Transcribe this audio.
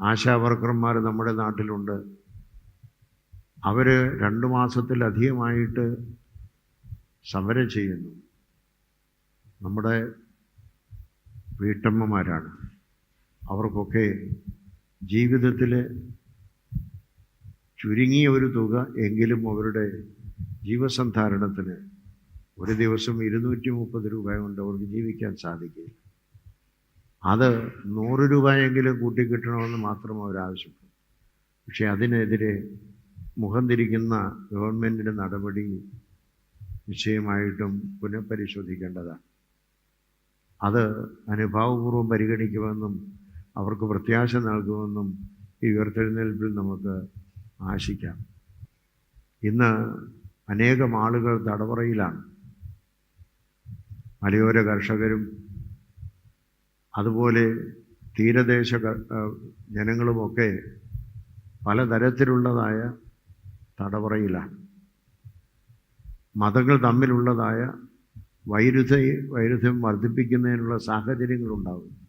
ആശാവർക്കർമാർ നമ്മുടെ നാട്ടിലുണ്ട്. അവർ രണ്ട് മാസത്തിലധികമായിട്ട് സമരം ചെയ്യുന്നു. നമ്മുടെ വീട്ടമ്മമാരാണ്. അവർക്കൊക്കെ ജീവിതത്തിൽ ചുരുങ്ങിയ ഒരു തുക എങ്കിലും അവരുടെ ജീവസന്ധാരണത്തിന് ഒരു ദിവസം ഇരുന്നൂറ്റി മുപ്പത് രൂപ കൊണ്ട് അവർക്ക് ജീവിക്കാൻ സാധിക്കില്ല. അത് നൂറ് രൂപയെങ്കിലും കൂട്ടിക്കിട്ടണമെന്ന് മാത്രം അവരാവശ്യപ്പെട്ടു പക്ഷേ അതിനെതിരെ മുഖം തിരിക്കുന്ന ഗവൺമെന്റിന്റെ നടപടി നിശ്ചയമായിട്ടും പുനഃപരിശോധിക്കേണ്ടതാണ്. അത് അനുഭാവപൂർവം പരിഗണിക്കുമെന്നും അവർക്ക് പ്രത്യാശ നൽകുമെന്നും ഈ ഉയർത്തെഴുന്നേൽപ്പിൽ നമുക്ക് ആശിക്കാം. ഇന്ന് അനേകം ആളുകൾ തടവറയിലാണ്. മലയോര കർഷകരും അതുപോലെ തീരദേശ ജനങ്ങളുമൊക്കെ പലതരത്തിലുള്ളതായ തടവറയിലാണ് മതങ്ങൾ തമ്മിലുള്ളതായ വൈരുദ്ധ്യ വൈരുദ്ധ്യം വർദ്ധിപ്പിക്കുന്നതിനുള്ള സാഹചര്യങ്ങളുണ്ടാകും